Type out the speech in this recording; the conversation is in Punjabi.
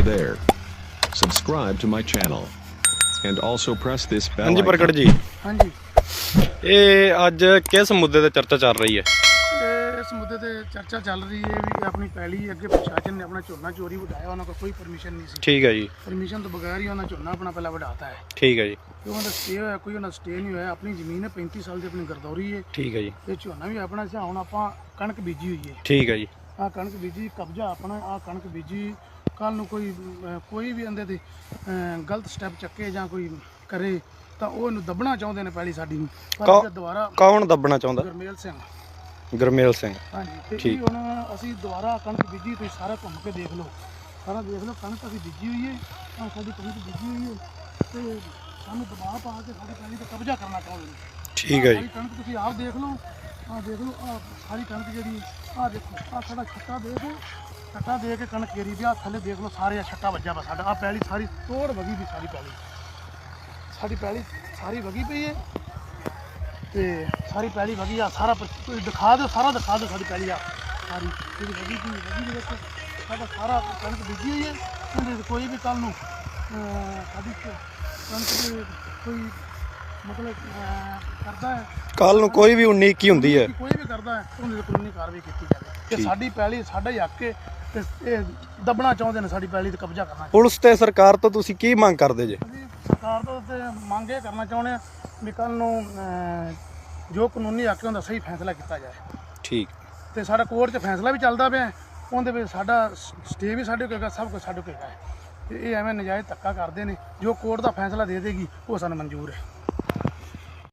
Hey there. Subscribe to my channel. And also press this bell ਹਾਂਜੀ. ਪ੍ਰਗਟ ਜੀ। ਹਾਂਜੀ। ਇਹ ਅੱਜ ਕਿਸ ਮੁੱਦੇ ਤੇ ਚਰਚਾ ਚੱਲ ਰਹੀ ਹੈ? ਤੇ ਇਸ ਮੁੱਦੇ ਤੇ ਚਰਚਾ ਚੱਲ ਰਹੀ ਹੈ ਵੀ ਆਪਣੀ ਪਹਿਲੀ ਅੱਗੇ ਪ੍ਰਸ਼ਾਸਨ ਨੇ ਆਪਣਾ ਝੋਨਾ ਚੋਰੀ ਵਡਾਇਆ ਉਹਨਾਂ ਕੋਲ ਕੋਈ ਪਰਮਿਸ਼ਨ ਨਹੀਂ ਸੀ। ਠੀਕ ਹੈ ਜੀ। ਪਰਮਿਸ਼ਨ ਤੋਂ ਬਗੈਰ ਹੀ ਉਹਨਾਂ ਝੋਨਾ ਆਪਣਾ ਪਹਿਲਾਂ ਵਡਾਤਾ ਹੈ। ਠੀਕ ਹੈ ਜੀ। ਉਹਨਾਂ ਦਾ ਸਟੇ ਹੋਇਆ ਕੋਈ ਉਹਨਾਂ ਸਟੇ ਨਹੀਂ ਹੋਇਆ ਆਪਣੀ ਜ਼ਮੀਨ ਹੈ 35 ਸਾਲ ਦੀ ਆਪਣੀ ਗਰਦੌਰੀ ਹੈ। ਠੀਕ ਹੈ ਜੀ। ਤੇ ਝੋਨਾ ਵੀ ਆਪਣਾ ਸੀ ਹੁਣ ਆਪਾਂ ਕਣਕ ਬੀਜੀ ਹੋਈ ਹੈ। ਠੀਕ ਹੈ ਜੀ। ਆ ਕਣਕ ਬੀਜੀ ਕਬਜ਼ਾ ਆਪਣਾ ਆ ਕਣਕ ਬੀਜੀ ਕੱਲ ਨੂੰ ਕੋਈ ਕੋਈ ਵੀ ਅੰਦੇ ਤੇ ਗਲਤ ਸਟੈਪ ਚੱਕੇ ਜਾਂ ਕੋਈ ਕਰੇ ਤਾਂ ਉਹ ਇਹਨੂੰ ਦੱਬਣਾ ਚਾਹੁੰਦੇ ਨੇ ਪਹਿਲੀ ਸਾਡੀ ਨੂੰ। ਪਰ ਜੇ ਦੁਬਾਰਾ ਕੌਣ ਦੱਬਣਾ ਚਾਹੁੰਦਾ? ਗੁਰਮੇਲ ਸਿੰਘ। ਗੁਰਮੇਲ ਸਿੰਘ। ਹਾਂਜੀ ਤੇ ਹੁਣ ਅਸੀਂ ਦੁਬਾਰਾ ਕਣਕ ਬੀਜੀ ਤੁਸੀਂ ਸਾਰਾ ਘੁੰਮ ਕੇ ਦੇਖ ਲਓ। ਸਾਰਾ ਦੇਖ ਲਓ ਕਣਕ ਅਸੀਂ ਬੀਜੀ ਹੋਈ ਹੈ ਆਹ ਸਾਡੀ ਕਣਕ ਬੀਜੀ ਹੋਈ ਹੈ ਤੇ ਸਾਨੂੰ ਦਬਾਅ ਪਾ ਕੇ ਸਾਡੀ ਪੈਲੀ ਤੇ ਕਬਜ਼ਾ ਕਰਨਾ ਚਾਹੁੰਦੇ ਨੇ। ਠੀਕ ਹੈ ਜੀ। ਕਣਕ ਤੁਸੀਂ ਆਪ ਦੇਖ ਲਓ ਆਹ ਦੇਖ ਲਓ, ਆਹ ਸਾਰੀ ਕਣਕ ਜਿਹੜੀ, ਆਹ ਦੇਖੋ, ਆਹ ਸਾਡਾ ਛੱਟਾ ਦੇਖੋ ਛੱਟਾ ਦੇ ਕੇ ਕਣਕ ਗੇਰੀ ਵੀ ਆ, ਥੱਲੇ ਦੇਖ ਲਓ ਸਾਰੇ ਆਹ ਛੱਟਾ ਵੱਜਾ ਵਾ ਸਾਡਾ ਆ ਪੈਲੀ ਸਾਰੀ ਤੋੜ ਵਗੀ ਵੀ ਸਾਰੀ ਪੈਲੀ। ਸਾਡੀ ਪੈਲੀ ਸਾਰੀ ਵਗੀ ਪਈ ਹੈ ਤੇ ਸਾਰੀ ਪੈਲੀ ਵਗੀ ਆ, ਸਾਰਾ ਤੁਸੀਂ ਦਿਖਾ ਦਿਓ, ਸਾਰਾ ਦਿਖਾ ਦਿਓ ਸਾਡੀ ਪੈਲੀ ਆ। ਸਾਰੀ ਜਿਹੜੀ ਵਗੀ ਪਈ ਵਗੀ ਦੇ ਵਿੱਚ ਸਾਡਾ ਸਾਰਾ ਕਣਕ ਬੀਜੀ ਹੋਈ ਹੈ ਕੋਈ ਵੀ ਕੱਲ ਨੂੰ ਸਾਡੀ ਕਣਕ ਕੋਈ ਮਤਲਬ ਅਹ, ਕਰਦਾ ਹੈ। ਕੱਲ ਨੂੰ ਕੋਈ ਵੀ 19 ਕੀ ਹੁੰਦੀ ਹੈ। ਕਿ ਕੋਈ ਵੀ ਕਰਦਾ ਹੈ ਉਹਦੇ ਤੇ ਕਾਨੂੰਨੀ ਕਾਰਵਾਈ ਕੀਤੀ ਜਾਵੇ। ਤੇ ਸਾਡੀ ਪੈਲੀ ਸਾਡਾ ਹੀ ਹੱਕ ਹੈ ਤੇ ਇਹ ਦੱਬਣਾ ਚਾਹੁੰਦੇ ਨੇ ਸਾਡੀ ਪੈਲੀ ਤੇ ਕਬਜ਼ਾ ਕਰਨਾ ਪੁਲਿਸ ਤੇ ਸਰਕਾਰ ਤੋਂ ਤੁਸੀਂ ਕੀ ਮੰਗ ਕਰਦੇ ਜੇ? ਅਸੀਂ ਸਰਕਾਰ ਤੋਂ ਤੇ ਮੰਗ ਇਹ ਕਰਨਾ ਚਾਹੁੰਦੇ ਆ ਵੀ ਕੱਲ ਨੂੰ ਅਹ, ਜੋ ਕਾਨੂੰਨੀ ਹੱਕ ਹੈ ਉਹਦਾ ਸਹੀ ਫੈਸਲਾ ਕੀਤਾ ਜਾਏ। ਠੀਕ। ਤੇ ਸਾਡਾ ਕੋਰਟ 'ਚ ਫੈਸਲਾ ਵੀ ਚੱਲਦਾ ਪਿਆ ਹੈ। ਉਹਦੇ ਵਿੱਚ ਸਾਡਾ ਸਟੇ ਵੀ ਸਾਡੇ ਕੋਲ ਹੈਗਾ ਸਭ ਕੁਝ ਸਾਡੇ ਕੋਲ ਹੈਗਾ ਹੈ। ਤੇ ਇਹ ਐਵੇਂ ਨਜਾਇਜ਼ ਧੱਕਾ ਕਰਦੇ ਨੇ ਜੋ ਕੋਰਟ ਦਾ ਫੈਸਲਾ ਦੇ ਦੇਗੀ ਉਹ ਸਾਨੂੰ ਮਨਜ਼ੂਰ ਹੈ।